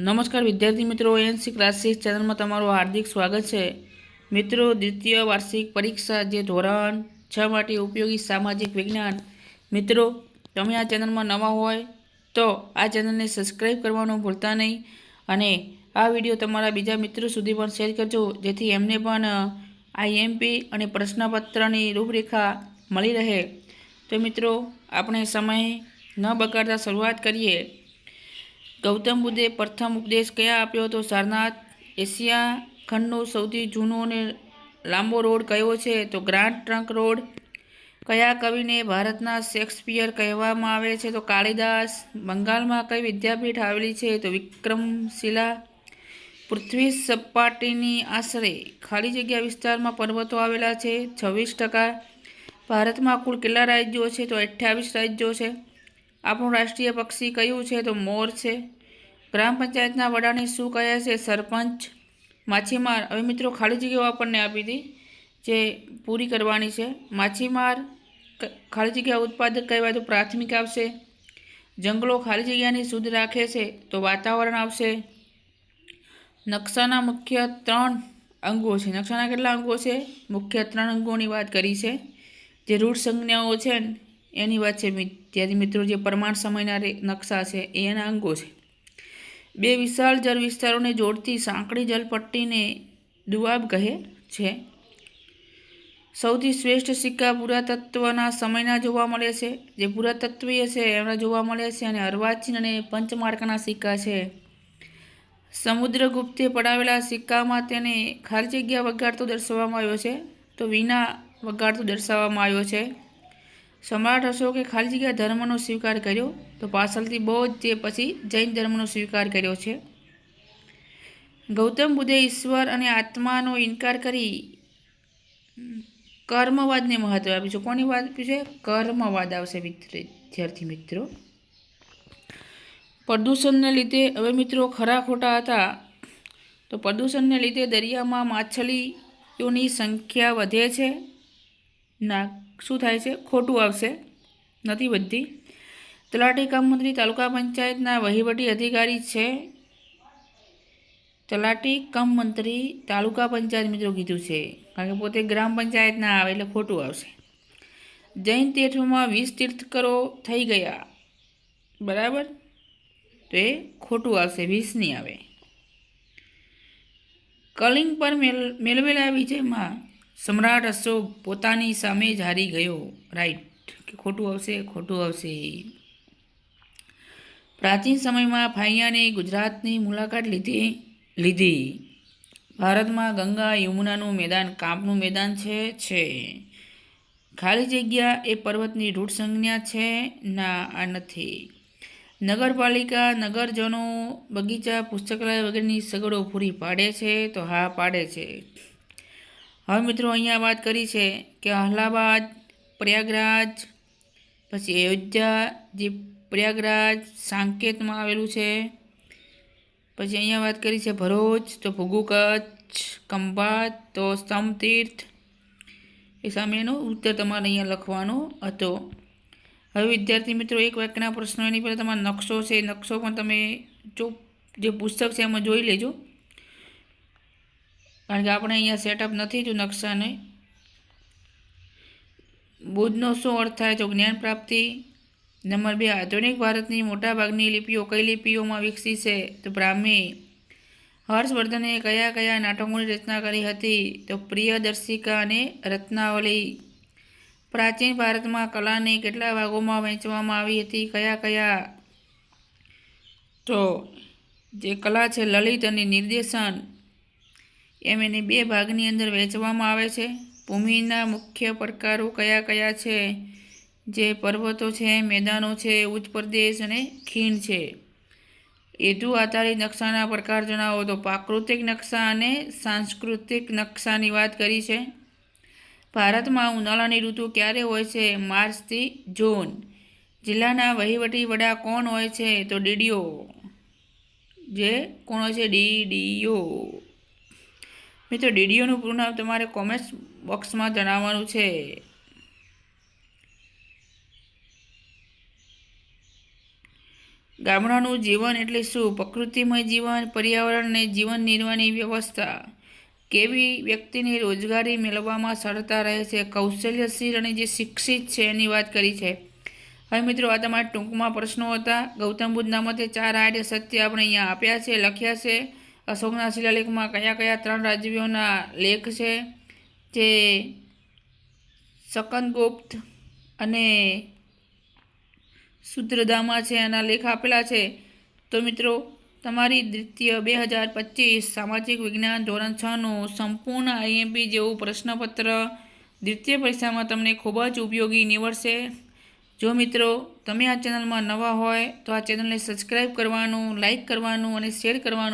નમસ્કાર વિદ્યાર્થી મિત્રો એનસી ક્લાસીસ ચેનલમાં તમારું હાર્દિક સ્વાગત છે. મિત્રો, દ્વિતીય વાર્ષિક પરીક્ષા જે ધોરણ છ માટે ઉપયોગી સામાજિક વિજ્ઞાન. મિત્રો, તમે આ ચેનલમાં નવા હોય તો આ ચેનલને સબસ્ક્રાઈબ કરવાનું ભૂલતા નહીં અને આ વીડિયો તમારા બીજા મિત્રો સુધી પણ શેર કરજો, જેથી એમને પણ આઈએમપી અને પ્રશ્નપત્રની રૂપરેખા મળી રહે. તો મિત્રો, આપણે સમય ન બગાડતા શરૂઆત કરીએ. ગૌતમ બુદ્ધે પ્રથમ ઉપદેશ કયા આપ્યો હતો? સારનાથ, એશિયા ખંડનો સૌથી જૂનો અને લાંબો રોડ કયો છે? તો ગ્રાન્ડ ટ્રંક રોડ કયા કવિને ભારતના શેક્સપિયર કહેવામાં આવે છે? તો કાળિદાસ, બંગાળમાં કઈ વિદ્યાપીઠ આવેલી છે? તો વિક્રમશિલા, પૃથ્વી સપાટીની આશરે ખાલી જગ્યા વિસ્તારમાં પર્વતો આવેલા છે. છવ્વીસ ટકા ભારતમાં કુલ કેટલા રાજ્યો છે? તો અઠ્યાવીસ રાજ્યો છે. આપણું રાષ્ટ્રીય પક્ષી કયું છે તો મોર છે. ગ્રામ પંચાયતના વડાને શું કહે છે? સરપંચ માછીમાર. હવે મિત્રો ખાલી જગ્યાઓ આપણને આપી હતી જે પૂરી કરવાની છે. માછીમાર ખાલી જગ્યા ઉત્પાદક કહેવાય તો પ્રાથમિક આવશે. જંગલો ખાલી જગ્યાની શુદ્ધ રાખે છે તો વાતાવરણ આવશે. નકશાના મુખ્ય ત્રણ અંગો છે. નકશાના કેટલા અંગો છે? મુખ્ય ત્રણ અંગોની વાત કરી છે. જે રૂઢ સંજ્ઞાઓ છે એની વાત છે વિદ્યાર્થી મિત્રો, જે પ્રમાણ સમયના નકશા છે, એ એના અંગો છે. બે વિશાળ જળ વિસ્તારોને જોડતી સાંકડી જલપટ્ટીને દુઆબ કહે છે. સૌથી શ્રેષ્ઠ સિક્કા પુરાતત્વના સમયના જોવા મળે છે. જે પુરાતત્વીય છે, એમના જોવા મળે છે અને અર્વાચીન અને પંચમાર્કના સિક્કા છે. સમુદ્રગુપ્તે પડાવેલા સિક્કામાં તેને ખાલી જગ્યા વગાડતો દર્શાવવામાં આવ્યો છે. તો વિના વગાડતો દર્શાવવામાં આવ્યો છે. સમ્રાટ અશોકે ખાલી જગ્યા ધર્મનો સ્વીકાર કર્યો તો પાછળથી બૌદ્ધ તે પછી જૈન ધર્મનો સ્વીકાર કર્યો છે. ગૌતમ બુદ્ધે ઈશ્વર અને આત્માનો ઇનકાર કરી કર્મવાદને મહત્વ આપ્યું છે. કોની વાત આપ્યું છે? કર્મવાદ આવશે વિદ્યાર્થી મિત્રો. પ્રદૂષણને લીધે હવે મિત્રો ખરા ખોટા હતા. તો પ્રદૂષણને લીધે દરિયામાં માછલીઓની સંખ્યા વધે છે. ના, શું થાય છે? ખોટું આવશે. નથી વધતી. તલાટી કામ મંત્રી તાલુકા પંચાયતના વહીવટી અધિકારી છે. તલાટી કમ મંત્રી તાલુકા પંચાયત મિત્રો કીધું છે. કારણ કે પોતે ગ્રામ પંચાયત ના આવે એટલે ખોટું આવશે. જૈન તીર્થમાં વીસ તીર્થકરો થઈ ગયા. બરાબર? તો એ ખોટું આવશે, વીસ નહીં આવે. કલિંગ પર મેલ મેળવેલા વિજયમાં સમ્રાટ અશોક પોતાની સામે જ હારી ગયો. રાઈટ કે ખોટું આવશે ખોટું આવશે. પ્રાચીન સમયમાં ફાઈયાને ગુજરાતની મુલાકાત લીધી લીધી. ભારતમાં ગંગા યમુનાનું મેદાન, કાંપનું મેદાન છે છે. ખાલી જગ્યા એ પર્વતની રૂઢ સંજ્ઞા છે, ના, આ નથી. નગરપાલિકા, નગરજનો બગીચા, પુસ્તકાલય વગેરેની સગવડો પૂરી પાડે છે, તો હા, પાડે છે. હવે મિત્રો અહીંયા વાત કરી છે કે અલ્હાબાદ પ્રયાગરાજ, પછી અયોધ્યા, જે પ્રયાગરાજ સાંકેતમાં આવેલું છે. પછી અહીંયા વાત કરી છે ભરૂચ, તો ભૂગુ કચ્છ, ખંભાત, તો સ્તંભતીર્થ એ સામેનો ઉત્તર તમારે અહીંયા લખવાનો હતો. હવે વિદ્યાર્થી મિત્રો, એક વાક્યના પ્રશ્નો એની પહેલાં તમારો નકશો છે નકશો પણ તમે જો જે પુસ્તક છે એમાં જોઈ લેજો. કારણ કે આપણે અહીંયા સેટઅપ નથી જો નકશાને. બુદ્ધનો શું અર્થ થાય? તો જ્ઞાન પ્રાપ્તિ નંબર બે, આધુનિક ભારતની મોટાભાગની લિપિઓ કઈ લિપિઓમાં વિકસી છે? તો બ્રાહ્મી હર્ષવર્ધને કયા કયા નાટકોની રચના કરી હતી? તો પ્રિયદર્શિકા અને રત્નાવલી. પ્રાચીન ભારતમાં કલાને કેટલા ભાગોમાં વહેંચવામાં આવી હતી? કયા કયા? તો જે કલા છે, લલિત અને નિર્દેશન. એમ એને બે ભાગની અંદર વહેંચવામાં આવે છે. ભૂમિના મુખ્ય પડકારો કયા કયા છે? જે પર્વતો છે, મેદાનો છે, ઉચ્ચ પ્રદેશ અને ખીણ છે. એધુ આધારિત નકશાના પ્રકાર જણાવો તો પ્રાકૃતિક નકશા અને સાંસ્કૃતિક નકશાની વાત કરી છે. ભારતમાં ઉનાળાની ઋતુ ક્યારે હોય છે? માર્ચથી જૂન. જિલ્લાના વહીવટી વડા કોણ હોય છે? તો ડીડીઓ જે કોણ હોય છે? ડીડીઓ મિત્રો, ડીડીઓનું પૂરું નામ તમારે કોમેન્ટ બોક્સમાં જણાવવાનું છે. ગામડાનું જીવન એટલે શું? પ્રકૃતિમય જીવન, પર્યાવરણ અને જીવન નિર્વાહની વ્યવસ્થા. કેવી વ્યક્તિને રોજગારી મેળવવામાં સરળતા રહે છે? કૌશલ્યશીલ અને જે શિક્ષિત છે એની વાત કરી છે. હવે મિત્રો, આ તમારા ટૂંકમાં પ્રશ્નો હતા. ગૌતમ બુદ્ધના મતે ચાર આર્ય સત્ય આપણે અહીંયા આપ્યા છે, લખ્યા છે. અશોકના શિલાલેખમાં કયા કયા ત્રણ રાજવીઓના લેખ છે? જે શકનગુપ્ત અને સૂત્રધામા છે એના લેખ આપેલા છે. તો મિત્રો, તમારી દ્વિતીય બે હજાર પચીસ સામાજિક વિજ્ઞાન ધોરણ છનું સંપૂર્ણ આઈએમપી જેવું પ્રશ્નપત્ર દ્વિતીય પરીક્ષામાં તમને ખૂબ જ ઉપયોગી નીવડશે. જો મિત્રો, તમે આ ચેનલમાં નવા હોય તો આ ચેનલને સબસ્ક્રાઈબ કરવાનું, લાઇક કરવાનું અને શેર કરવાનું